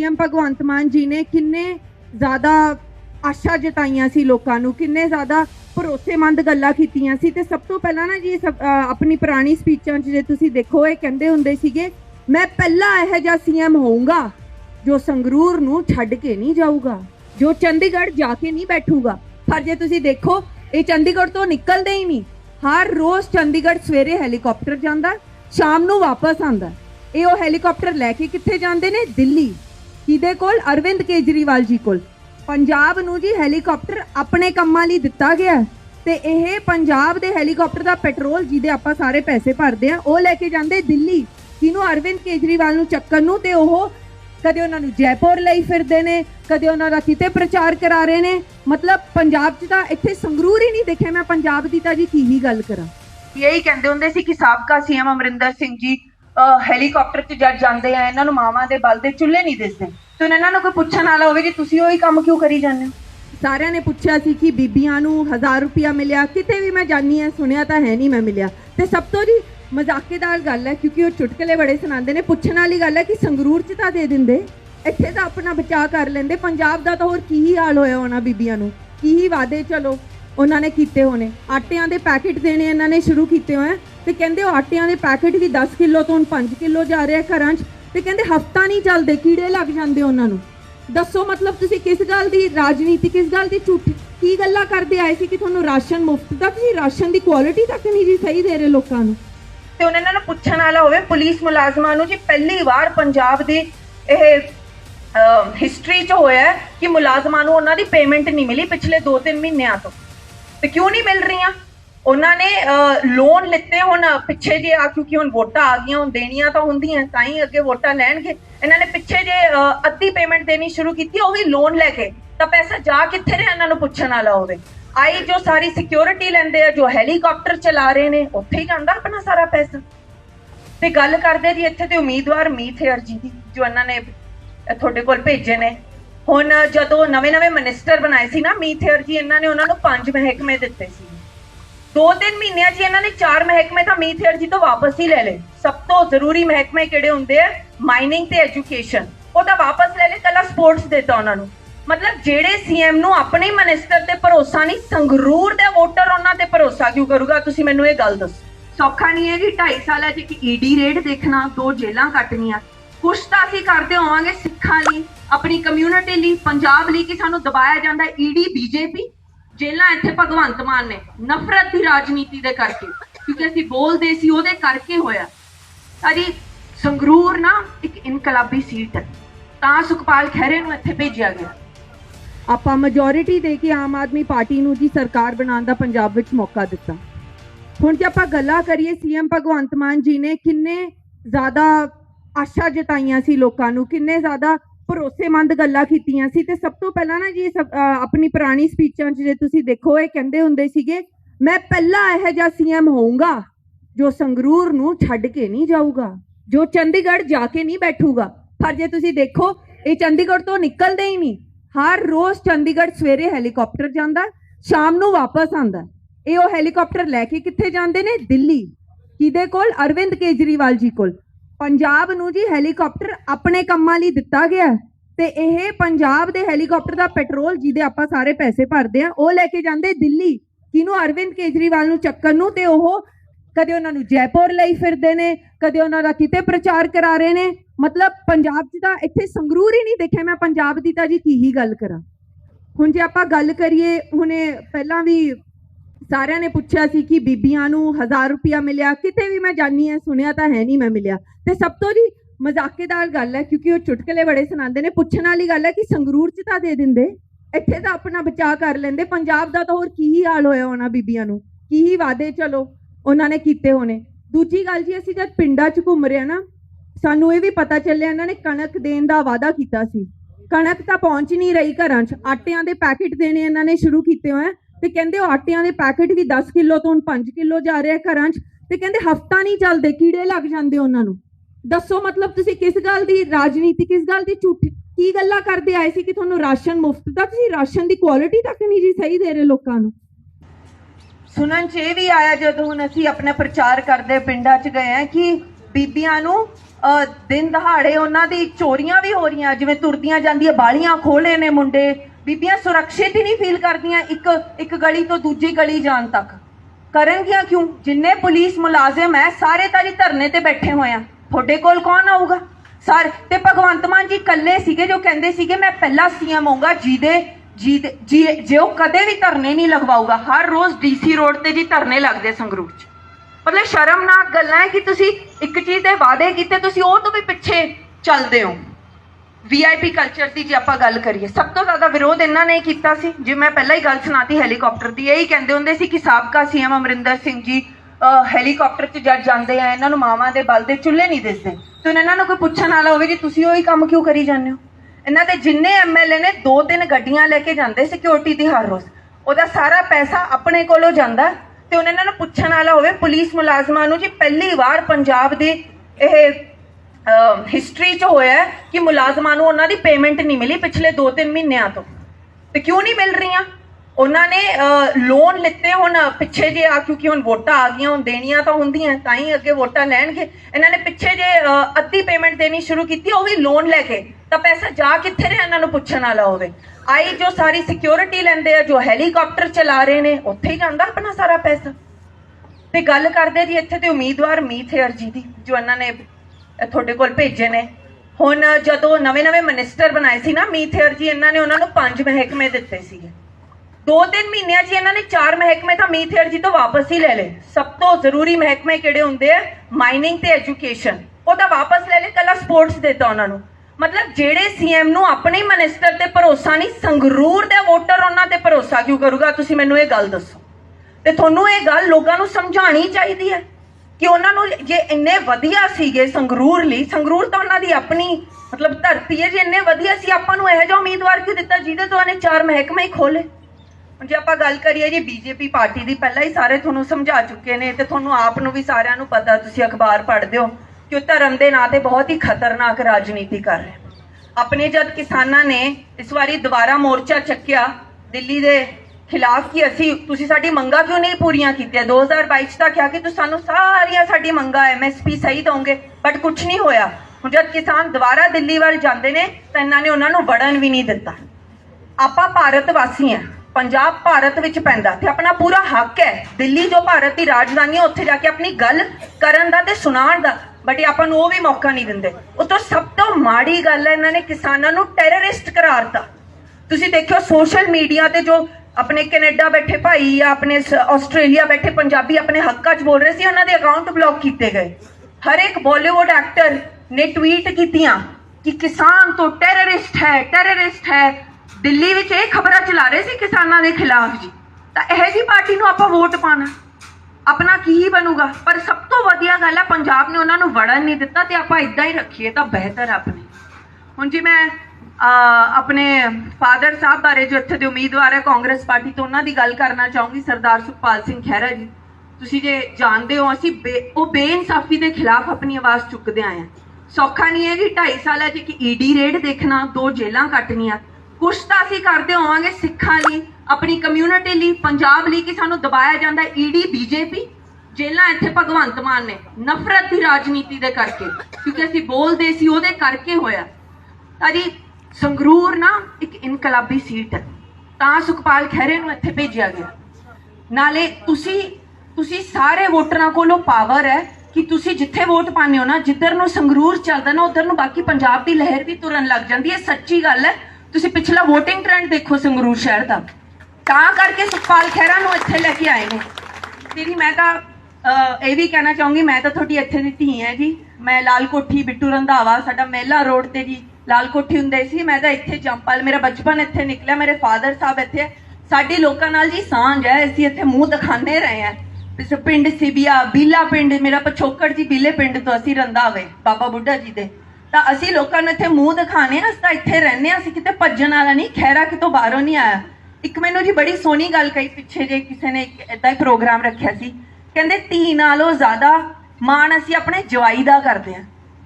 CM Bhagwant Mann ਜੀ ਨੇ ਕਿੰਨੇ ਜ਼ਿਆਦਾ ਆਸ਼ਾ ਜਤਾਈਆਂ ਸੀ ਲੋਕਾਂ ਨੂੰ, ਕਿੰਨੇ ਜ਼ਿਆਦਾ ਭਰੋਸੇਮੰਦ ਗੱਲਾਂ ਕੀਤੀਆਂ ਸੀ ਤੇ ਸਭ ਤੋਂ ਪਹਿਲਾਂ ਨਾ ਜੀ ਆਪਣੀ ਪੁਰਾਣੀ ਸਪੀਚਾਂ 'ਚ ਜੇ ਤੁਸੀਂ ਦੇਖੋ, ਇਹ ਕਹਿੰਦੇ ਹੁੰਦੇ ਸੀਗੇ, ਮੈਂ ਪਹਿਲਾ ਇਹੋ ਜਿਹਾ ਸੀਐਮ ਹੋਊਂਗਾ ਜੋ ਸੰਗਰੂਰ ਨੂੰ ਛੱਡ ਕੇ ਨਹੀਂ ਜਾਊਗਾ, ਜੋ ਚੰਡੀਗੜ੍ਹ ਜਾ ਕੇ ਨਹੀਂ ਬੈਠੂਗਾ। ਪਰ ਜੇ ਤੁਸੀਂ ਦੇਖੋ, ਇਹ ਚੰਡੀਗੜ੍ਹ ਤੋਂ ਨਿਕਲਦੇ ਹੀ ਨਹੀਂ। ਹਰ ਰੋਜ਼ ਚੰਡੀਗੜ੍ਹ ਸਵੇਰੇ ਹੈਲੀਕਾਪਟਰ ਜਾਂਦਾ, ਸ਼ਾਮ ਨੂੰ ਵਾਪਸ ਆਉਂਦਾ। ਇਹ ਉਹ ਹੈਲੀਕਾਪਟਰ ਲੈ ਕੇ ਕਿੱਥੇ ਜਾਂਦੇ ਨੇ? ਦਿੱਲੀ। ਕਿਹਦੇ ਕੋਲ? ਅਰਵਿੰਦ ਕੇਜਰੀਵਾਲ ਜੀ ਕੋਲ। ਪੰਜਾਬ ਨੂੰ ਜੀ ਹੈਲੀਕਾਪਟਰ ਆਪਣੇ ਕੰਮਾਂ ਲਈ ਦਿੱਤਾ ਗਿਆ ਤੇ ਇਹ ਪੰਜਾਬ ਦੇ ਹੈਲੀਕਾਪਟਰ ਦਾ ਪੈਟਰੋਲ ਜਿਹਦੇ ਆਪਾਂ ਸਾਰੇ ਪੈਸੇ ਭਰਦੇ ਆ ਉਹ ਲੈ ਕੇ ਜਾਂਦੇ ਦਿੱਲੀ। ਕਿਹਨੂੰ ਅਰਵਿੰਦ ਕੇਜਰੀਵਾਲ ਨੂੰ ਚੱਕਣ ਨੂੰ ਤੇ ਉਹ ਕਦੇ ਉਹਨਾਂ ਨੂੰ ਜੈਪੁਰ ਲਈ ਫਿਰਦੇ ਨੇ, ਕਦੇ ਉਹਨਾਂ ਦਾ ਕਿਤੇ ਪ੍ਰਚਾਰ ਕਰਾ ਰਹੇ ਨੇ। ਮਤਲਬ ਪੰਜਾਬ 'ਚ ਤਾਂ ਇੱਥੇ ਸੰਗਰੂਰ ਹੀ ਨਹੀਂ ਦੇਖਿਆ ਮੈਂ, ਪੰਜਾਬ ਦੀ ਤਾਂ ਜੀ ਕੀ ਹੀ ਗੱਲ ਕਰਾਂ। ਇਹੀ ਕਹਿੰਦੇ ਹੁੰਦੇ ਸੀ ਕਿ ਸਾਬਕਾ ਸੀਐਮ ਅਮਰਿੰਦਰ ਸਿੰਘ ਜੀ ਹੈਲੀਕਾਪਟਰ 'ਚ ਜੱਜ ਜਾਂਦੇ ਆ, ਇਹਨਾਂ ਨੂੰ ਮਾਵਾਂ ਦੇ ਬਲ ਦੇ ਚੁੱਲ੍ਹੇ ਨਹੀਂ ਦਿਸਦੇ। ਤੇ ਇਹਨਾਂ ਨੂੰ ਕੋਈ ਪੁੱਛਣ ਵਾਲਾ ਹੋਵੇ ਕਿ ਤੁਸੀਂ ਉਹੀ ਕੰਮ ਕਿਉਂ ਕਰੀ ਜਾਂਦੇ ਹੋ? ਸਾਰਿਆਂ ਨੇ ਪੁੱਛਿਆ ਸੀ ਕਿ ਬੀਬੀਆਂ ਨੂੰ 1000 ਰੁਪਿਆ ਮਿਲਿਆ, ਕਿਤੇ ਵੀ ਮੈਂ ਜਾਣੀ ਹੈ, ਸੁਣਿਆ ਤਾਂ ਹੈ ਨਹੀਂ ਮੈਂ ਮਿਲਿਆ। ਤੇ ਸਭ ਤੋਂ ਜੀ ਮਜ਼ਾਕੇਦਾਰ ਗੱਲ ਹੈ, ਕਿਉਂਕਿ ਉਹ ਚੁਟਕਲੇ ਬੜੇ ਸੁਣਾਉਂਦੇ ਨੇ। ਪੁੱਛਣ ਵਾਲੀ ਗੱਲ ਹੈ ਕਿ ਸੰਗਰੂਰ 'ਚ ਤਾਂ ਦੇ ਦਿੰਦੇ, ਇੱਥੇ ਤਾਂ ਆਪਣਾ ਬਚਾਅ ਕਰ ਲੈਂਦੇ, ਪੰਜਾਬ ਦਾ ਤਾਂ ਹੋਰ ਕੀ ਹੀ ਹਾਲ ਹੋਇਆ ਹੋਣਾ ਬੀਬੀਆਂ ਨੂੰ? ਕੀ ਹੀ ਵਾਅਦੇ, ਚਲੋ, ਉਹਨਾਂ ਨੇ ਕੀਤੇ ਹੋਣੇ। ਆਟਿਆਂ ਦੇ ਪੈਕੇਟ ਦੇਣੇ ਇਹਨਾਂ ਨੇ, ਸ਼ੁਰੂ ਕੀਤੇ ਹੋਏ। ਤੇ ਕਹਿੰਦੇ ਉਹ ਆਟਿਆਂ ਦੇ ਪੈਕੇਟ ਵੀ 10 ਕਿਲੋ ਤੋਂ 5 ਕਿਲੋ ਜਾ ਰਹੇ ਘਰਾਂ 'ਚ। ਤੇ ਕਹਿੰਦੇ ਹਫਤਾ ਨਹੀਂ ਚੱਲਦੇ, ਕੀੜੇ ਲੱਗ ਜਾਂਦੇ ਉਹਨਾਂ ਨੂੰ। ਦੱਸੋ ਮਤਲਬ ਤੁਸੀਂ ਕਿਸ ਗੱਲ ਦੀ ਰਾਜਨੀਤੀ, ਕਿਸ ਗੱਲ ਦੀ ਝੂਠ, ਕੀ ਗੱਲਾਂ ਕਰਦੇ ਆਏ ਸੀ ਕਿ ਤੁਹਾਨੂੰ ਰਾਸ਼ਨ ਮੁਫਤ ਦਾ, ਤੁਸੀਂ ਰਾਸ਼ਨ ਦੀ ਕੁਆਲਿਟੀ ਤੱਕ ਨਹੀਂ ਜੀ ਸਹੀ ਦੇ ਰਹੇ ਲੋਕਾਂ ਨੂੰ? ਤੇ ਹੁਣ ਇਹਨਾਂ ਪੁੱਛਣ ਵਾਲਾ ਹੋਵੇ, ਪੁਲਿਸ ਮੁਲਾਜ਼ਮਾਂ ਨੂੰ ਜੀ ਪਹਿਲੀ ਵਾਰ ਪੰਜਾਬ ਦੀ ਇਹ ਹਿਸਟਰੀ 'ਚ ਹੋਇਆ ਕਿ ਮੁਲਾਜ਼ਮਾਂ ਨੂੰ ਉਹਨਾਂ ਦੀ ਪੇਮੈਂਟ ਨਹੀਂ ਮਿਲੀ ਪਿਛਲੇ 2-3 ਮਹੀਨਿਆਂ ਤੋਂ। ਤੇ ਕਿਉਂ ਨਹੀਂ ਮਿਲ ਰਹੀਆਂ? ਉਹਨਾਂ ਨੇ ਲੋਨ ਲਿੱਤੇ ਹੁਣ ਪਿੱਛੇ ਜੇ ਆ, ਕਿਉਂਕਿ ਹੁਣ ਵੋਟਾਂ ਆ ਗਈਆਂ, ਹੁਣ ਦੇਣੀਆਂ ਤਾਂ ਹੁੰਦੀਆਂ, ਤਾਂ ਹੀ ਅੱਗੇ ਵੋਟਾਂ ਲੈਣਗੇ। ਇਹਨਾਂ ਨੇ ਪਿੱਛੇ ਜੇ ਅੱਧੀ ਪੇਮੈਂਟ ਦੇਣੀ ਸ਼ੁਰੂ ਕੀਤੀ, ਉਹ ਵੀ ਲੋਨ ਲੈ ਕੇ, ਤਾਂ ਪੈਸਾ ਜਾ ਕਿੱਥੇ ਰਿਹਾ ਇਹਨਾਂ ਨੂੰ ਪੁੱਛਣ ਵਾਲਾ ਹੋਵੇ? ਆਈ ਜੋ ਸਾਰੀ ਸਿਕਿਉਰਿਟੀ ਲੈਂਦੇ ਆ, ਜੋ ਹੈਲੀਕਾਪਟਰ ਚਲਾ ਰਹੇ ਨੇ, ਉੱਥੇ ਹੀ ਜਾਂਦਾ ਆਪਣਾ ਸਾਰਾ ਪੈਸਾ? ਤੇ ਗੱਲ ਕਰਦੇ ਜੀ ਇੱਥੇ ਤੇ ਉਮੀਦਵਾਰ ਮੀਤ ਹੇਅਰ ਜੀ ਦੀ, ਜੋ ਇਹਨਾਂ ਨੇ ਤੁਹਾਡੇ ਕੋਲ ਭੇਜੇ ਨੇ। ਹੁਣ ਜਦੋਂ ਨਵੇਂ-ਨਵੇਂ ਮਿਨਿਸਟਰ ਬਣਾਏ ਸੀ ਨਾ ਮੀਤ ਹੇਅਰ ਜੀ, ਇਹਨਾਂ ਨੇ ਉਹਨਾਂ ਨੂੰ ਪੰਜ ਮਹਿਕਮੇ ਦਿੱਤੇ ਸੀ। ਦੋ ਤਿੰਨ ਮਹੀਨਿਆਂ 'ਚ ਇਹਨਾਂ ਨੇ ਚਾਰ ਮਹਿਕਮੇ ਤਾਂ ਮੀਤ ਹੇਅਰ ਜੀ ਤੋਂ ਵਾਪਸ ਹੀ ਲੈ ਲਏ। ਸਭ ਤੋਂ ਜ਼ਰੂਰੀ ਮਹਿਕਮੇ ਕਿਹੜੇ ਹੁੰਦੇ ਆ? ਮਾਈਨਿੰਗ ਤੇ ਐਜੂਕੇਸ਼ਨ ਉਹ ਤਾਂ ਵਾਪਸ ਲੈ ਲਏ ਕੱਲਾ ਸਪੋਰਟਸ ਦਿੱਤਾ ਉਹਨਾਂ ਨੂੰ। ਮਤਲਬ ਜਿਹੜੇ ਸੀਐਮ ਨੂੰ ਆਪਣੇ ਮਿਨਿਸਟਰ ਤੇ ਭਰੋਸਾ ਨਹੀਂ, ਸੰਗਰੂਰ ਦੇ ਵੋਟਰ ਉਹਨਾਂ ਤੇ ਭਰੋਸਾ ਕਿਉਂ ਕਰੂਗਾ? ਤੁਸੀਂ ਮੈਨੂੰ ਇਹ ਗੱਲ ਦੱਸੋ। ਸੌਖਾ ਨਹੀਂ ਹੈ ਜੀ 2.5 ਸਾਲਾਂ 'ਚ ਇੱਕ ਈਡੀ ਰੇਡ ਦੇਖਣਾ, ਦੋ ਜੇਲਾਂ ਕੱਟਣੀਆਂ। ਕੁਛ ਤਾਂ ਅਸੀਂ ਕਰਦੇ ਹੋਵਾਂਗੇ ਸਿੱਖਾਂ ਲਈ, ਆਪਣੀ ਕਮਿਊਨਿਟੀ ਲਈ, ਪੰਜਾਬ ਲਈ ਕਿ ਸਾਨੂੰ ਦਬਾਇਆ ਜਾਂਦਾ ਈਡੀ ਬੀਜੇਪੀ ਜੇਲਾਂ ਇੱਥੇ ਭਗਵੰਤ ਮਾਨ ਨੇ ਨਫ਼ਰਤ ਦੀ ਰਾਜਨੀਤੀ ਦੇ ਕਰਕੇ, ਕਿਉਂਕਿ ਅਸੀਂ ਬੋਲਦੇ ਸੀ, ਉਹਦੇ ਕਰਕੇ ਹੋਇਆ। ਤਾਂ ਸੰਗਰੂਰ ਨਾ ਇੱਕ ਇਨਕਲਾਬੀ ਸੀਟ ਹੈ। ਤਾਂ ਸੁਖਪਾਲ ਖਹਿਰੇ ਨੂੰ ਇੱਥੇ ਭੇਜਿਆ ਗਿਆ। ਆਪਾਂ ਮੈਜੋਰਿਟੀ ਦੇ ਕੇ ਆਮ ਆਦਮੀ ਪਾਰਟੀ ਨੂੰ ਜੀ ਸਰਕਾਰ ਬਣਾਉਣ ਦਾ ਪੰਜਾਬ ਵਿੱਚ ਮੌਕਾ ਦਿੱਤਾ। ਹੁਣ ਜੇ ਆਪਾਂ ਗੱਲਾਂ ਕਰੀਏ, ਸੀਐਮ ਭਗਵੰਤ ਮਾਨ ਜੀ ਨੇ ਕਿੰਨੇ ਜ਼ਿਆਦਾ ਆਸ਼ਾ ਜਤਾਈਆਂ ਸੀ ਲੋਕਾਂ ਨੂੰ, ਕਿੰਨੇ ਜ਼ਿਆਦਾ ਭਰੋਸੇਮੰਦ ਗੱਲਾਂ ਕੀਤੀਆਂ ਸੀ ਤੇ ਸਭ ਤੋਂ ਪਹਿਲਾਂ ਨਾ ਜੀ ਆਪਣੀ ਪੁਰਾਣੀ ਸਪੀਚਾਂ 'ਚ ਜੇ ਤੁਸੀਂ ਦੇਖੋ, ਇਹ ਕਹਿੰਦੇ ਹੁੰਦੇ ਸੀਗੇ, ਮੈਂ ਪਹਿਲਾ ਇਹੋ ਜਿਹਾ ਸੀਐਮ ਹੋਊਂਗਾ ਜੋ ਸੰਗਰੂਰ ਨੂੰ ਛੱਡ ਕੇ ਨਹੀਂ ਜਾਊਗਾ, ਜੋ ਚੰਡੀਗੜ੍ਹ ਜਾ ਕੇ ਨਹੀਂ ਬੈਠੂਗਾ। ਪਰ ਜੇ ਤੁਸੀਂ ਦੇਖੋ, ਇਹ ਚੰਡੀਗੜ੍ਹ ਤੋਂ ਨਿਕਲਦੇ ਹੀ ਨਹੀਂ। ਹਰ ਰੋਜ਼ ਚੰਡੀਗੜ੍ਹ ਸਵੇਰੇ ਹੈਲੀਕਾਪਟਰ ਜਾਂਦਾ, ਸ਼ਾਮ ਨੂੰ ਵਾਪਸ ਆਂਦਾ ਇਹ ਉਹ ਹੈਲੀਕਾਪਟਰ ਲੈ ਕੇ ਕਿੱਥੇ ਜਾਂਦੇ ਨੇ? ਦਿੱਲੀ। ਕਿਹਦੇ ਕੋਲ? ਅਰਵਿੰਦ ਕੇਜਰੀਵਾਲ ਜੀ ਕੋਲ। ਪੰਜਾਬ ਨੂੰ ਜੀ ਹੈਲੀਕਾਪਟਰ ਆਪਣੇ ਕੰਮਾਂ ਲਈ ਦਿੱਤਾ ਗਿਆ ਹੈ ਤੇ ਇਹ ਪੰਜਾਬ ਦੇ ਹੈਲੀਕਾਪਟਰ ਦਾ ਪੈਟਰੋਲ ਜਿਹਦੇ ਆਪਾਂ ਸਾਰੇ ਪੈਸੇ ਭਰਦੇ ਆ ਉਹ ਲੈ ਕੇ ਜਾਂਦੇ ਦਿੱਲੀ। ਕਿਹਨੂੰ? ਅਰਵਿੰਦ ਕੇਜਰੀਵਾਲ ਨੂੰ ਚੱਕਰ ਨੂੰ ਤੇ ਉਹ ਕਦੇ ਉਹਨਾਂ ਨੂੰ ਜੈਪੁਰ ਲਈ ਫਿਰਦੇ ਨੇ, ਕਦੇ ਉਹਨਾਂ ਦਾ ਕਿਤੇ ਪ੍ਰਚਾਰ ਕਰਾ ਰਹੇ ਨੇ। ਮਤਲਬ ਪੰਜਾਬ 'ਚ ਤਾਂ ਇੱਥੇ ਸੰਗਰੂਰ ਹੀ ਨਹੀਂ ਦੇਖਿਆ ਮੈਂ, ਪੰਜਾਬ ਦੀ ਤਾਂ ਜੀ ਕੀ ਹੀ ਗੱਲ ਕਰਾਂ। ਹੁਣ ਜੇ ਆਪਾਂ ਗੱਲ ਕਰੀਏ, ਹੁਣੇ ਪਹਿਲਾਂ ਵੀ ਸਾਰਿਆਂ ਨੇ ਪੁੱਛਿਆ ਸੀ ਕਿ ਬੀਬੀਆਂ ਨੂੰ 1000 ਰੁਪਿਆ ਮਿਲਿਆ, ਕਿਤੇ ਵੀ ਮੈਂ ਜਾਣੀ ਹੈ, ਸੁਣਿਆ ਤਾਂ ਹੈ ਨਹੀਂ ਮੈਂ ਮਿਲਿਆ। ਤੇ ਸਭ ਤੋਂ ਜੀ ਮਜ਼ਾਕੇਦਾਰ ਗੱਲ ਹੈ, ਕਿਉਂਕਿ ਉਹ ਚੁਟਕਲੇ ਬੜੇ ਸੁਣਾਉਂਦੇ ਨੇ, ਪੁੱਛਣ ਵਾਲੀ ਗੱਲ ਹੈ ਕਿ ਸੰਗਰੂਰ 'ਚ ਤਾਂ ਦੇ ਦਿੰਦੇ, ਇੱਥੇ ਤਾਂ ਆਪਣਾ ਬਚਾਅ ਕਰ ਲੈਂਦੇ, ਪੰਜਾਬ ਦਾ ਤਾਂ ਹੋਰ ਕੀ ਹੀ ਹਾਲ ਹੋਇਆ ਹੋਣਾ ਬੀਬੀਆਂ ਨੂੰ, ਕੀ ਹੀ ਵਾਅਦੇ, ਚਲੋ, ਉਹਨਾਂ ਨੇ ਕੀਤੇ ਹੋਣੇ। ਦੂਜੀ ਗੱਲ ਜੀ, ਅਸੀਂ ਜਦ ਪਿੰਡਾਂ 'ਚ ਘੁੰਮ ਰਹੇ ਹਾਂ ਨਾ, ਸਾਨੂੰ ਇਹ ਵੀ ਪਤਾ ਚੱਲਿਆ, ਇਹਨਾਂ ਨੇ ਕਣਕ ਦੇਣ ਦਾ ਵਾਅਦਾ ਕੀਤਾ ਸੀ। ਕਣਕ ਤਾਂ ਪਹੁੰਚ ਨਹੀਂ ਰਹੀ ਘਰਾਂ 'ਚ, ਆਟਿਆਂ ਦੇ ਪੈਕੇਟ ਦੇਣੇ ਇਹਨਾਂ ਨੇ ਸ਼ੁਰੂ ਕੀਤੇ ਹੋਏ ਤੇ ਕਹਿੰਦੇ ਉਹ ਆਟਿਆਂ ਦੇ ਪੈਕੇਟ ਵੀ 10 ਕਿਲੋ ਤੋਂ 5 ਕਿਲੋ ਜਾ ਰਹੇ ਘਰਾਂ 'ਚ ਤੇ ਕਹਿੰਦੇ ਹਫਤਾ ਨਹੀਂ ਚੱਲਦੇ ਕੀੜੇ ਲੱਗ ਜਾਂਦੇ ਉਹਨਾਂ ਨੂੰ। ਦੱਸੋ ਮਤਲਬ ਤੁਸੀਂ ਕਿਸ ਗੱਲ ਦੀ ਰਾਜਨੀਤੀ ਕਿਸ ਗੱਲ ਦੀ ਝੂਠ ਕੀ ਗੱਲਾਂ ਕਰਦੇ ਆਏ ਸੀ ਕਿ ਤੁਹਾਨੂੰ ਰਾਸ਼ਨ ਮੁਫਤ ਦਾ ਤੁਸੀਂ ਰਾਸ਼ਨ ਦੀ ਕੁਆਲਿਟੀ ਤੱਕ ਨਹੀਂ ਜੀ ਸਹੀ ਦੇ ਰਹੇ ਲੋਕਾਂ ਨੂੰ? ਸੁਣਨ ਚ ਇਹ ਵੀ ਆਇਆ ਜਦੋਂ ਹੁਣ ਅਸੀਂ ਆਪਣਾ ਪ੍ਰਚਾਰ ਕਰਦੇ ਪਿੰਡਾਂ ਚ ਗਏ ਆ ਕਿ ਬੀਬੀਆਂ ਨੂੰ ਅਹ, ਦਿਨ ਦਹਾੜੇ ਉਹਨਾਂ ਦੀ ਚੋਰੀਆਂ ਵੀ ਹੋ ਰਹੀਆਂ ਜਿਵੇਂ ਤੁਰਦੀਆਂ ਜਾਂਦੀਆਂ ਬਾਲੀਆਂ ਖੋਲੇ ਨੇ ਮੁੰਡੇ। ਬੀਬੀਆਂ ਸੁਰੱਖਿਅਤ ਹੀ ਨਹੀਂ ਫੀਲ ਕਰਦੀਆਂ ਇੱਕ ਇੱਕ ਗਲੀ ਤੋਂ ਦੂਜੀ ਗਲੀ ਜਾਣ ਤੱਕ। ਕਰਨਗੀਆਂ ਕਿਉਂ? ਜਿੰਨੇ ਪੁਲਿਸ ਮੁਲਾਜ਼ਮ ਹੈ ਸਾਰੇ ਤਾਂ ਜੀ ਧਰਨੇ ਤੇ ਬੈਠੇ ਹੋਏ ਆ। ਤੁਹਾਡੇ ਕੋਲ ਕੌਣ ਆਊਗਾ? ਸਰ, ਤੇ ਭਗਵੰਤ ਮਾਨ ਜੀ ਇਕੱਲੇ ਸੀਗੇ ਜੋ ਕਹਿੰਦੇ ਸੀਗੇ, ਮੈਂ ਪਹਿਲਾ ਸੀਐਮ ਹੋਊਗਾ, ਜਿਹਦੇ ਜਿਹਦੇ ਜੀ- ਜੇ ਉਹ ਕਦੇ ਵੀ ਧਰਨੇ ਨਹੀਂ ਲਗਵਾਊਗਾ, ਹਰ ਰੋਜ਼ ਡੀਸੀ ਰੋਡ ਤੇ ਜੀ ਧਰਨੇ ਲੱਗਦੇ ਸੰਗਰੂਰ 'ਚ। ਮਤਲਬ ਸ਼ਰਮਨਾਕ ਗੱਲਾਂ ਹੈ ਕਿ ਤੁਸੀਂ ਇੱਕ ਚੀਜ਼ ਦੇ ਵਾਅਦੇ ਕੀਤੇ, ਤੁਸੀਂ ਉਹ ਤੋਂ ਵੀ ਪਿੱਛੇ ਚੱਲਦੇ ਹੋ। ਵੀਆਈਪੀ ਕਲਚਰ ਦੀ ਜੇ ਆਪਾਂ ਗੱਲ ਕਰੀਏ, ਸਭ ਤੋਂ ਜ਼ਿਆਦਾ ਵਿਰੋਧ ਇਹਨਾਂ ਨੇ ਕੀਤਾ ਸੀ। ਜੇ ਮੈਂ ਪਹਿਲਾਂ ਹੀ ਗੱਲ ਸੁਣਾਤੀ ਹੈਲੀਕਾਪਟਰ ਦੀ, ਇਹੀ ਕਹਿੰਦੇ ਹੁੰਦੇ ਸੀ ਕਿ ਸਾਬਕਾ ਸੀਐਮ ਅਮਰਿੰਦਰ ਸਿੰਘ ਜੀ ਹੈਲੀਕਾਪਟਰ 'ਚ ਜੱਜ ਜਾਂਦੇ ਆ, ਇਹਨਾਂ ਨੂੰ ਮਾਵਾਂ ਦੇ ਬਲ ਦੇ ਚੁੱਲ੍ਹੇ ਨਹੀਂ ਦਿਸਦੇ। ਤੇ ਹੁਣ ਨੂੰ ਕੋਈ ਪੁੱਛਣ ਵਾਲਾ ਹੋਵੇ ਕਿ ਤੁਸੀਂ ਉਹੀ ਕੰਮ ਕਿਉਂ ਕਰੀ ਜਾਂਦੇ ਹੋ? ਇਹਨਾਂ ਦੇ ਜਿੰਨੇ ਐਮਐਲਏ ਨੇ ਦੋ ਤਿੰਨ ਗੱਡੀਆਂ ਲੈ ਕੇ ਜਾਂਦੇ ਸਿਕਿਉਰਿਟੀ ਦੀ ਹਰ ਰੋਜ਼। ਉਹਦਾ ਸਾਰਾ ਪੈਸਾ ਆਪਣੇ ਕੋਲੋਂ ਜਾਂਦਾ ਤੇ ਹੁਣ ਇਹਨਾਂ ਨੂੰ ਪੁੱਛਣ ਵਾਲਾ ਹੋਵੇ, ਪੁਲਿਸ ਮੁਲਾਜ਼ਮਾਂ ਨੂੰ ਜੀ, ਪਹਿਲੀ ਵਾਰ ਪੰਜਾਬ ਦੇ ਇਹ ਹਿਸਟਰੀ 'ਚ ਹੋਇਆ ਕਿ ਮੁਲਾਜ਼ਮਾਂ ਨੂੰ ਉਹਨਾਂ ਦੀ ਪੇਮੈਂਟ ਨਹੀਂ ਮਿਲੀ ਪਿਛਲੇ 2-3 ਮਹੀਨਿਆਂ ਤੋਂ। ਤੇ ਕਿਉਂ ਨਹੀਂ ਮਿਲ ਰਹੀਆਂ? ਉਹਨਾਂ ਨੇ ਲੋਨ ਲਿੱਤੇ ਹੁਣ ਪਿੱਛੇ ਜੇ ਆ, ਕਿਉਂਕਿ ਹੁਣ ਵੋਟਾਂ ਆ ਗਈਆਂ, ਹੁਣ ਦੇਣੀਆਂ ਤਾਂ ਹੁੰਦੀਆਂ, ਤਾਂ ਹੀ ਅੱਗੇ ਵੋਟਾਂ ਲੈਣਗੇ। ਇਹਨਾਂ ਨੇ ਪਿੱਛੇ ਜੇ ਅੱਧੀ ਪੇਮੈਂਟ ਦੇਣੀ ਸ਼ੁਰੂ ਕੀਤੀ, ਉਹ ਵੀ ਲੋਨ ਲੈ ਕੇ। ਤਾਂ ਪੈਸਾ ਜਾ ਕਿੱਥੇ ਰਿਹਾ ਇਹਨਾਂ ਨੂੰ ਪੁੱਛਣ ਵਾਲਾ ਹੋਵੇ? ਆਈ ਜੋ ਸਾਰੀ ਸਿਕਿਉਰਿਟੀ ਲੈਂਦੇ ਆ, ਜੋ ਹੈਲੀਕਾਪਟਰ ਚਲਾ ਰਹੇ ਨੇ, ਉੱਥੇ ਹੀ ਜਾਂਦਾ ਆਪਣਾ ਸਾਰਾ ਪੈਸਾ। ਤੇ ਗੱਲ ਕਰਦੇ ਜੀ ਇੱਥੇ ਤੇ ਉਮੀਦਵਾਰ ਮੀਤ ਹੇਅਰ ਜੀ ਦੀ, ਜੋ ਇਹਨਾਂ ਨੇ ਤੁਹਾਡੇ ਕੋਲ ਭੇਜੇ ਨੇ। ਹੁਣ ਜਦੋਂ ਨਵੇਂ-ਨਵੇਂ ਮਿਨਿਸਟਰ ਬਣਾਏ ਸੀ ਨਾ ਮੀਤ ਜੀ, ਇਹਨਾਂ ਨੇ ਉਹਨਾਂ ਨੂੰ ਪੰਜ ਮਹਿਕਮੇ ਦਿੱਤੇ ਸੀਗੇ। ਦੋ ਤਿੰਨ ਮਹੀਨਿਆਂ 'ਚ ਇਹਨਾਂ ਨੇ ਚਾਰ ਮਹਿਕਮੇ ਤਾਂ ਮੀਤ ਜੀ ਤੋਂ ਵਾਪਸ ਹੀ ਲੈ ਲਏ। ਸਭ ਤੋਂ ਜ਼ਰੂਰੀ ਮਹਿਕਮੇ ਕਿਹੜੇ ਹੁੰਦੇ ਆ? ਮਾਈਨਿੰਗ ਤੇ ਐਜੂਕੇਸ਼ਨ ਉਹ ਤਾਂ ਵਾਪਸ ਲੈ ਲਏ ਕੱਲਾ ਸਪੋਰਟਸ ਦਿੱਤਾ ਉਹਨਾਂ ਨੂੰ। ਮਤਲਬ ਜਿਹੜੇ ਸੀਐਮ ਨੂੰ ਆਪਣੇ ਮਿਨਿਸਟਰ ਤੇ ਭਰੋਸਾ ਨਹੀਂ, ਸੰਗਰੂਰ ਦੇ ਵੋਟਰ ਉਹਨਾਂ ਤੇ ਭਰੋਸਾ ਕਿਉਂ ਕਰੂਗਾ? ਤੁਸੀਂ ਮੈਨੂੰ ਇਹ ਗੱਲ ਦੱਸੋ। ਤੇ ਤੁਹਾਨੂੰ ਇਹ ਗੱਲ ਲੋਕਾਂ ਨੂੰ ਸਮਝਾਣੀ ਚਾਹੀਦੀ ਹੈ। ਕਿ ਉਹਨਾਂ ਨੂੰ ਜੇ ਇੰਨੇ ਵਧੀਆ ਸੀਗੇ ਸੰਗਰੂਰ ਲਈ, ਸੰਗਰੂਰ ਤਾਂ ਉਹਨਾਂ ਦੀ ਆਪਣੀ ਮਤਲਬ ਧਰਤੀ ਹੈ, ਜੇ ਇੰਨੇ ਵਧੀਆ ਸੀ, ਆਪਾਂ ਨੂੰ ਇਹੋ ਜਿਹਾ ਉਮੀਦਵਾਰ ਕਿਉਂ ਦਿੱਤਾ ਜਿਹਦੇ ਤੋਂ ਉਹਨੇ ਚਾਰ ਮਹਿਕਮੇ ਹੀ ਖੋਲੇ ਹੁਣ ਜੇ ਆਪਾਂ ਗੱਲ ਕਰੀਏ ਜੀ ਬੀਜੇਪੀ ਪਾਰਟੀ ਦੀ, ਪਹਿਲਾਂ ਹੀ ਸਾਰੇ ਤੁਹਾਨੂੰ ਸਮਝਾ ਚੁੱਕੇ ਨੇ ਤੇ ਤੁਹਾਨੂੰ ਆਪ ਨੂੰ ਵੀ ਸਾਰਿਆਂ ਨੂੰ ਪਤਾ, ਤੁਸੀਂ ਅਖਬਾਰ ਪੜ੍ਹਦੇ ਹੋ ਕਿ ਉਹ ਧਰਮ ਦੇ ਨਾਂ ਤੇ ਬਹੁਤ ਹੀ ਖਤਰਨਾਕ ਰਾਜਨੀਤੀ ਕਰ ਰਹੇ ਆਪਣੇ ਜਦ ਕਿਸਾਨਾਂ ਨੇ ਇਸ ਵਾਰੀ ਦੁਬਾਰਾ ਮੋਰਚਾ ਚੱਕਿਆ ਦਿੱਲੀ ਦੇ ਖਿਲਾਫ ਕਿ ਅਸੀਂ, ਤੁਸੀਂ ਸਾਡੀ ਮੰਗਾਂ ਕਿਉਂ ਨਹੀਂ ਪੂਰੀਆਂ ਕੀਤੀਆਂ? 2022 ਚ ਤਾਂ ਕਿਹਾ ਕਿ ਤੁਸੀਂ ਸਾਨੂੰ ਸਾਰੀਆਂ ਸਾਡੀ ਮੰਗਾਂ ਐਮਐਸਪੀ ਸਹੀ ਦੋਗੇ ਬਟ ਕੁਝ ਨਹੀਂ ਹੋਇਆ। ਹੁਣ ਜਦ ਕਿਸਾਨ ਦੁਬਾਰਾ ਦਿੱਲੀ ਵੱਲ ਜਾਂਦੇ ਨੇ, ਤਾਂ ਇਹਨਾਂ ਨੇ ਉਹਨਾਂ ਨੂੰ ਵੜਨ ਵੀ ਨਹੀਂ ਦਿੱਤਾ। ਆਪਾਂ ਭਾਰਤ ਵਾਸੀ ਹਾਂ, ਪੰਜਾਬ ਭਾਰਤ ਵਿੱਚ ਪੈਂਦਾ ਤੇ ਆਪਣਾ ਪੂਰਾ ਹੱਕ ਹੈ। ਦਿੱਲੀ ਜੋ ਭਾਰਤ ਦੀ ਰਾਜਧਾਨੀ ਹੈ, ਉੱਥੇ ਜਾ ਕੇ ਆਪਣੀ ਗੱਲ ਕਰਨ ਦਾ ਤੇ ਸੁਣਾਉਣ ਦਾ ਬਟ ਆਪਾਂ ਨੂੰ ਉਹ ਵੀ ਮੌਕਾ ਨਹੀਂ ਦਿੰਦੇ। ਉਹ ਤੋਂ ਸਭ ਤੋਂ ਮਾੜੀ ਗੱਲ ਹੈ, ਇਹਨਾਂ ਨੇ ਕਿਸਾਨਾਂ ਨੂੰ ਟੈਰਰਿਸਟ ਕਰਾਰਤਾ। ਤੁਸੀਂ ਦੇਖਿਓ ਸੋਸ਼ਲ ਮੀਡੀਆ ਤੇ ਜੋ ਆਪਣੇ ਕੈਨੇਡਾ ਬੈਠੇ ਭਾਈ ਜਾਂ ਆਪਣੇ ਆਸਟ੍ਰੇਲੀਆ ਬੈਠੇ ਪੰਜਾਬੀ ਆਪਣੇ ਹੱਕਾਂ 'ਚ ਬੋਲ ਰਹੇ ਸੀ, ਉਹਨਾਂ ਦੇ ਅਕਾਊਂਟ ਬਲੌਕ ਕੀਤੇ ਗਏ। ਹਰ ਇੱਕ ਬਾਲੀਵੁੱਡ ਐਕਟਰ ਨੇ ਟਵੀਟ ਕੀਤੀਆਂ ਕਿ ਕਿਸਾਨ ਤੋਂ ਟੈਰਰਿਸਟ ਹੈ ਟੈਰਰਿਸਟ ਹੈ। ਦਿੱਲੀ ਵਿੱਚ ਇਹ ਖਬਰਾਂ ਚਲਾ ਰਹੇ ਸੀ ਕਿਸਾਨਾਂ ਦੇ ਖਿਲਾਫ ਜੀ। ਤਾਂ ਇਹ ਜੀ ਪਾਰਟੀ ਨੂੰ ਆਪਾਂ ਵੋਟ ਪਾਣਾ। ਆਪਣਾ ਕੀ ਹੀ ਬਣੂਗਾ? ਪਰ ਸਭ ਤੋਂ ਵਧੀਆ ਗੱਲ ਹੈ ਪੰਜਾਬ ਨੇ ਉਹਨਾਂ ਨੂੰ ਵੜਨ ਨਹੀਂ ਦਿੱਤਾ ਤੇ ਆਪਾਂ ਇਦਾਂ ਹੀ ਰੱਖੀਏ ਤਾਂ ਬਿਹਤਰ ਹੈ ਆਪਣੇ। ਹੁਣ ਜੀ ਮੈਂ ਆਪਣੇ ਫਾਦਰ ਸਾਹਿਬ ਬਾਰੇ ਜੋ ਇੱਥੇ ਦੇ ਉਮੀਦਵਾਰ ਹੈ, ਕਾਂਗਰਸ ਪਾਰਟੀ ਤੋਂ ਉਹਨਾਂ ਦੀ ਗੱਲ ਕਰਨਾ ਚਾਹੂੰਗੀ, ਸਰਦਾਰ ਸੁਖਪਾਲ ਸਿੰਘ ਖਹਿਰਾ ਜੀ। ਤੁਸੀਂ ਜੇ ਜਾਣਦੇ ਹੋ, ਅਸੀਂ ਉਹ ਬੇਇਨਸਾਫੀ ਦੇ ਖਿਲਾਫ ਆਪਣੀ ਆਵਾਜ਼ ਚੁੱਕਦੇ ਆਏ ਹਾਂ। ਸੌਖਾ ਨਹੀਂ ਹੈ ਜੀ 2.5 ਸਾਲਾਂ 'ਚ ਇੱਕ ਈਡੀ ਰੇਡ ਦੇਖਣਾ, ਦੋ ਜੇਲਾਂ ਕੱਟਣੀਆਂ। ਕੁਛ ਤਾਂ ਅਸੀਂ ਕਰਦੇ ਹੋਵਾਂਗੇ, ਸਿੱਖਾਂ ਲਈ, ਆਪਣੀ ਕਮਿਊਨਿਟੀ ਲਈ, ਪੰਜਾਬ ਲਈ ਕਿ ਸਾਨੂੰ ਦਬਾਇਆ ਜਾਂਦਾ ਈਡੀ ਬੀਜੇਪੀ ਜੇਲਾਂ ਇੱਥੇ ਭਗਵੰਤ ਮਾਨ ਨੇ, ਨਫ਼ਰਤ ਦੀ ਰਾਜਨੀਤੀ ਦੇ ਕਰਕੇ, ਕਿਉਂਕਿ ਅਸੀਂ ਬੋਲਦੇ ਸੀ, ਉਹਦੇ ਕਰਕੇ ਹੋਇਆ। ਤਾਂ ਜੀ ਸੰਗਰੂਰ ਨਾ ਇੱਕ ਇਨਕਲਾਬੀ ਸੀਟ ਹੈ। ਤਾਂ ਸੁਖਪਾਲ ਖਹਿਰੇ ਨੂੰ ਇੱਥੇ ਭੇਜਿਆ ਗਿਆ। ਨਾਲੇ ਤੁਸੀਂ ਤੁਸੀਂ ਸਾਰੇ ਵੋਟਰਾਂ ਕੋਲੋਂ ਪਾਵਰ ਹੈ ਕਿ ਤੁਸੀਂ ਜਿੱਥੇ ਵੋਟ ਪਾਉਂਦੇ ਹੋ ਨਾ, ਜਿੱਧਰ ਨੂੰ ਸੰਗਰੂਰ ਚੱਲਦਾ ਨਾ, ਉਧਰ ਨੂੰ ਬਾਕੀ ਪੰਜਾਬ ਦੀ ਲਹਿਰ ਵੀ ਤੁਰਨ ਲੱਗ ਜਾਂਦੀ ਹੈ। ਸੱਚੀ ਗੱਲ ਹੈ, ਤੁਸੀਂ ਪਿਛਲਾ VOTING ਟ੍ਰੈਂਡ ਦੇਖੋ ਸੰਗਰੂਰ ਸ਼ਹਿਰ ਦਾ। ਤਾਂ ਕਰਕੇ ਸੁਖਪਾਲ ਖਹਿਰਾ ਨੂੰ ਇੱਥੇ ਲੈ ਕੇ ਆਏ ਨੇ। ਤੇਰੀ ਮੈਂ ਤਾਂ ਇਹ ਵੀ ਕਹਿਣਾ ਚਾਹੂੰਗੀ, ਮੈਂ ਤਾਂ ਤੁਹਾਡੀ ਇੱਥੇ ਦੀ ਧੀ ਹੈ ਜੀ ਮੈਂ ਲਾਲ ਕੋਠੀ, ਬਿੱਟੂ ਰੰਧਾਵਾ, ਸਾਡਾ ਮਹਿਲਾ ਰੋਡ ਤੇ ਜੀ ਲਾਲ ਕੋਠੀ ਹੁੰਦੇ ਸੀ, ਮੈਂ ਤਾਂ ਇੱਥੇ ਜੰਪਲ ਮੇਰਾ ਬਚਪਨ ਇੱਥੇ ਨਿਕਲਿਆ, ਮੇਰੇ ਫਾਦਰ ਸਾਹਿਬ ਇੱਥੇ, ਸਾਡੀ ਲੋਕਾਂ ਨਾਲ ਜੀ ਸਾਂਝ ਹੈ, ਅਸੀਂ ਇੱਥੇ ਮੂੰਹ ਦਿਖਾਣੇ ਰਹੇ ਹਾਂ। ਪਿੰਡ ਸਿਬੀਆ, ਬੀਲਾ ਪਿੰਡ, ਮੇਰਾ ਪਛੋਕੜ ਜੀ ਬੀਲੇ ਪਿੰਡ ਤੋਂ ਅਸੀਂ ਰੰਧਾਵੇ, ਬਾਬਾ ਬੁੱਢਾ ਜੀ ਦੇ। ਤਾਂ ਅਸੀਂ ਲੋਕਾਂ ਨੂੰ ਇੱਥੇ ਮੂੰਹ ਦਿਖਾਣੇ ਆ ਅਸੀਂ ਇੱਥੇ ਰਹਿੰਦੇ ਹਾਂ, ਅਸੀਂ ਕਿਤੇ ਭੱਜਣ ਵਾਲਾ ਨਹੀਂ ਖੈਰਾ ਕਿਤੋਂ ਬਾਹਰੋਂ ਨਹੀਂ ਆਇਆ। ਇੱਕ ਮੈਨੂੰ ਜੀ ਬੜੀ ਸੋਹਣੀ ਗੱਲ ਕਹੀ ਪਿੱਛੇ ਜੇ ਕਿਸੇ ਨੇ ਇਦਾਂ ਹੀ ਪ੍ਰੋਗਰਾਮ ਰੱਖਿਆ ਸੀ। ਕਹਿੰਦੇ, ਧੀ ਨਾਲੋਂ ਜ਼ਿਆਦਾ ਮਾਣ ਅਸੀਂ ਆਪਣੇ ਜਵਾਈ ਦਾ ਕਰਦੇ ਹਾਂ।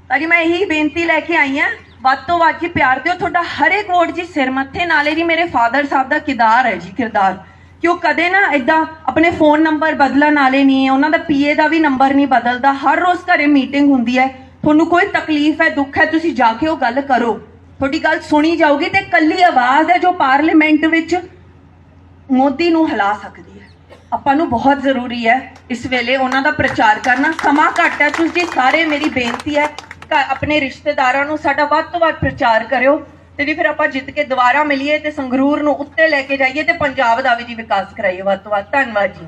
ਤਾਂ ਜੀ ਮੈਂ ਇਹੀ ਬੇਨਤੀ ਲੈ ਕੇ ਆਈ ਹਾਂ ਵੱਧ ਤੋਂ ਵੱਧ ਜੀ ਪਿਆਰ ਦਿਓ। ਤੁਹਾਡਾ ਹਰ ਇੱਕ ਵੋਟ ਜੀ ਸਿਰ ਮੱਥੇ, ਨਾਲੇ ਜੀ ਮੇਰੇ ਫਾਦਰ ਸਾਹਿਬ ਦਾ ਕਿਰਦਾਰ ਹੈ ਜੀ, ਕਿਰਦਾਰ। ਕਿ ਉਹ ਕਦੇ ਨਾ ਇਦਾਂ ਆਪਣੇ ਫੋਨ ਨੰਬਰ ਬਦਲਣ ਵਾਲੇ ਨਹੀਂ ਹੈ, ਉਹਨਾਂ ਦਾ ਪੀਏ ਦਾ ਵੀ ਨੰਬਰ ਨਹੀਂ ਬਦਲਦਾ। ਹਰ ਰੋਜ਼ ਘਰੇ ਮੀਟਿੰਗ ਹੁੰਦੀ ਹੈ। ਤੁਹਾਨੂੰ ਕੋਈ ਤਕਲੀਫ ਹੈ, ਦੁੱਖ ਹੈ, ਤੁਸੀਂ ਜਾ ਕੇ ਉਹ ਗੱਲ ਕਰੋ। ਤੁਹਾਡੀ ਗੱਲ ਸੁਣੀ ਜਾਊਗੀ ਤੇ ਕੱਲੀ ਆਵਾਜ਼ ਹੈ ਜੋ ਪਾਰਲੀਮੈਂਟ ਵਿੱਚ ਮੋਦੀ ਨੂੰ ਹਿਲਾ ਸਕਦੀ ਹੈ। ਆਪਾਂ ਨੂੰ ਬਹੁਤ ਜ਼ਰੂਰੀ ਹੈ ਇਸ ਵੇਲੇ ਉਹਨਾਂ ਦਾ ਪ੍ਰਚਾਰ ਕਰਨਾ। ਸਮਾਂ ਘੱਟ ਹੈ, ਤੁਸੀਂ ਸਾਰੇ ਮੇਰੀ ਬੇਨਤੀ ਹੈ ਆਪਣੇ ਰਿਸ਼ਤੇਦਾਰਾਂ ਨੂੰ ਸਾਡਾ ਵੱਧ ਤੋਂ ਵੱਧ ਪ੍ਰਚਾਰ ਕਰਿਓ ਤੇ ਜੀ ਫਿਰ ਆਪਾਂ ਜਿੱਤ ਕੇ ਦੁਬਾਰਾ ਮਿਲੀਏ ਤੇ ਸੰਗਰੂਰ ਨੂੰ ਉੱਤੇ ਲੈ ਕੇ ਜਾਈਏ ਤੇ ਪੰਜਾਬ ਦਾ ਵੀ ਜੀ ਵਿਕਾਸ ਕਰਾਈਏ ਵੱਧ ਤੋਂ ਵੱਧ। ਧੰਨਵਾਦ ਜੀ।